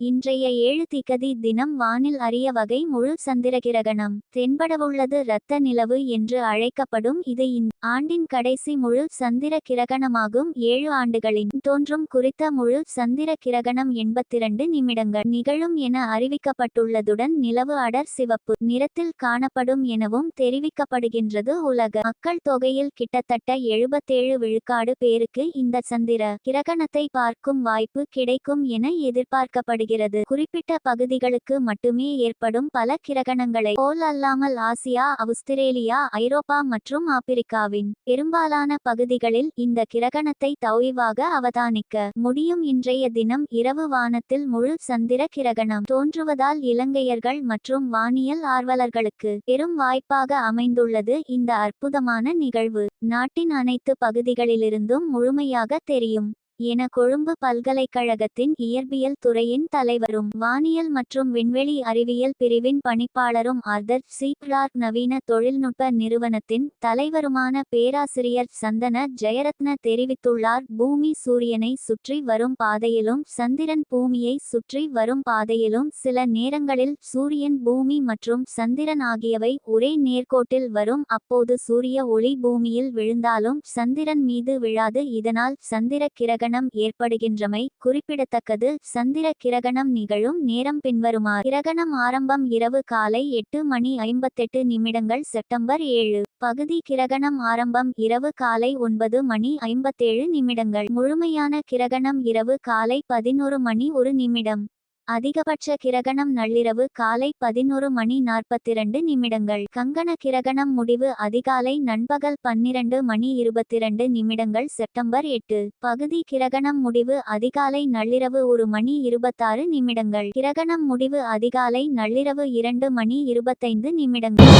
இன்றைய ஏழு திகதி தினம் வானில் அரிய வகை முழு சந்திரகிரகணம். தென்படவுள்ளது இரத்த நிலவு என்று அழைக்கப்படும் இது இந்த ஆண்டின் கடைசி முழு சந்திர கிரகணமாகும் ஏழு ஆண்டுகளின். தோன்றும் குறித்த முழு சந்திர கிரகணம் எண்பத்திரண்டு நிமிடங்கள் நிகழும் என அறிவிக்கப்பட்டுள்ளதுடன் நிலவு அடர் சிவப்பு நிறத்தில் காணப்படும் எனவும் தெரிவிக்கப்படுகின்றது உலக மக்கள் தொகையில் கிட்டத்தட்ட எழுபத்தேழு விழுக்காடு பேருக்கு இந்த சந்திர கிரகணத்தை பார்க்கும் வாய்ப்பு கிடைக்கும் என எதிர்பார்க்கப்படுகிறது. வருகிறது. குறிப்பிட்ட பகுதிகளுக்கு மட்டுமே ஏற்படும் பல கிரகணங்களை போல் அல்லாமல் ஆசியா அவுஸ்திரேலியா ஐரோப்பா மற்றும் ஆப்பிரிக்காவின் பெரும்பாலான பகுதிகளில் இந்த கிரகணத்தை தௌய்வாக அவதானிக்க முடியும். இன்றைய தினம் இரவு வானத்தில் முழு சந்திர கிரகணம் தோன்றுவதால் இலங்கையர்கள் மற்றும் வானியல் ஆர்வலர்களுக்கு பெரும் வாய்ப்பாக அமைந்துள்ளது. இந்த அற்புதமான நிகழ்வு நாட்டின் அனைத்து பகுதிகளிலிருந்தும் முழுமையாக தெரியும். என கொழும்பு பல்கலைக்கழகத்தின் இயற்பியல் துறையின் தலைவரும் வானியல் மற்றும் விண்வெளி அறிவியல் பிரிவின் பணிப்பாளரும் ஆர்தர் சி. கிளார்க் நவீன தொழில்நுட்ப நிறுவனத்தின் தலைவருமான பேராசிரியர் சந்தன ஜெயரத்ன தெரிவித்துள்ளார். பூமி சூரியனை சுற்றி வரும் பாதையிலும் சந்திரன் பூமியை சுற்றி வரும் பாதையிலும் சில நேரங்களில் சூரியன் பூமி மற்றும் சந்திரன் ஆகியவை ஒரே நேர்கோட்டில் வரும். அப்போது சூரிய ஒளி பூமியில் விழுந்தாலும் சந்திரன் மீது விழாது. இதனால் சந்திர கிரகண கிரகணம் ஏற்படுகின்றமை குறிப்பிடத்தக்கது. சந்திர கிரகணம் நிகழும் நேரம் பின்வருமா கிரகணம் ஆரம்பம் இரவு காலை எட்டு மணி ஐம்பத்தெட்டு நிமிடங்கள் செப்டம்பர் ஏழு. பகுதி கிரகணம் ஆரம்பம் இரவு காலை ஒன்பது மணி ஐம்பத்தேழு நிமிடங்கள். முழுமையான கிரகணம் இரவு காலை பதினொரு மணி ஒரு நிமிடம். அதிகபட்ச கிரகணம் நள்ளிரவு காலை பதினொரு மணி நாற்பத்திரண்டு நிமிடங்கள். கங்கண கிரகணம் முடிவு அதிகாலை நண்பகல் பன்னிரண்டு மணி இருபத்திரண்டு நிமிடங்கள் செப்டம்பர் எட்டு. பகுதி கிரகணம் முடிவு அதிகாலை நள்ளிரவு ஒரு மணி இருபத்தாறு நிமிடங்கள். கிரகணம் முடிவு அதிகாலை நள்ளிரவு இரண்டு மணி இருபத்தைந்து நிமிடங்கள்.